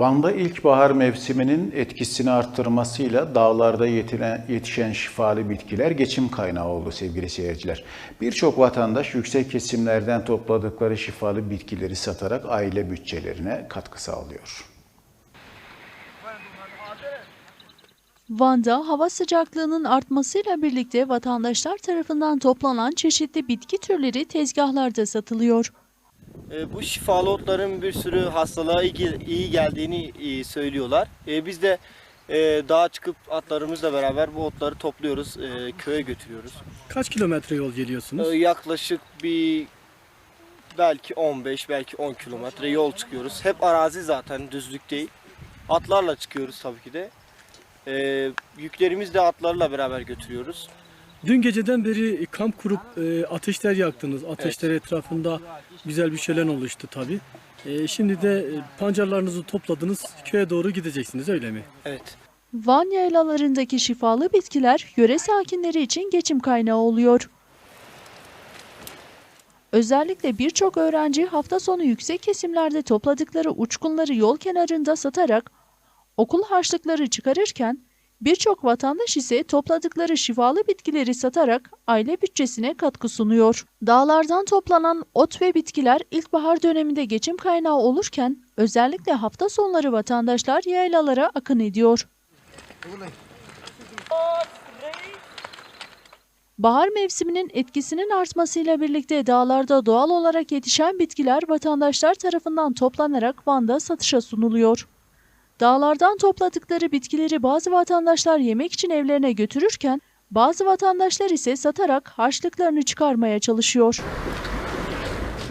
Van'da ilkbahar mevsiminin etkisini arttırmasıyla dağlarda yetine- yetişen şifalı bitkiler geçim kaynağı oldu sevgili seyirciler. Birçok vatandaş yüksek kesimlerden topladıkları şifalı bitkileri satarak aile bütçelerine katkı sağlıyor. Van'da hava sıcaklığının artmasıyla birlikte vatandaşlar tarafından toplanan çeşitli bitki türleri tezgahlarda satılıyor. E, bu şifalı otların bir sürü hastalığa iyi, iyi geldiğini e, söylüyorlar. E, biz de e, dağa çıkıp atlarımızla beraber bu otları topluyoruz, e, köye götürüyoruz. Kaç kilometre yol E, geliyorsunuz? yaklaşık bir belki 15 belki 10 kilometre yol çıkıyoruz. Hep arazi zaten düzlük değil. Atlarla çıkıyoruz tabii ki de. E, yüklerimizi de atlarla beraber götürüyoruz. Dün geceden beri kamp kurup e, ateşler yaktınız. Ateşler etrafında güzel bir şölen oluştu tabi. şimdi de e, pancarlarınızı topladınız. Köye doğru gideceksiniz öyle mi? Evet. Van yaylalarındaki şifalı bitkiler yöre sakinleri için geçim kaynağı oluyor. Özellikle birçok öğrenci hafta sonu yüksek kesimlerde topladıkları uçkunları yol kenarında satarak okul harçlıkları çıkarırken birçok vatandaş ise topladıkları şifalı bitkileri satarak aile bütçesine katkı sunuyor. Dağlardan toplanan ot ve bitkiler ilkbahar döneminde geçim kaynağı olurken özellikle hafta sonları vatandaşlar yaylalara akın ediyor. Bahar mevsiminin etkisinin artmasıyla birlikte dağlarda doğal olarak yetişen bitkiler vatandaşlar tarafından toplanarak Van'da satışa sunuluyor. Dağlardan topladıkları bitkileri bazı vatandaşlar yemek için evlerine götürürken bazı vatandaşlar ise satarak harçlıklarını çıkarmaya çalışıyor.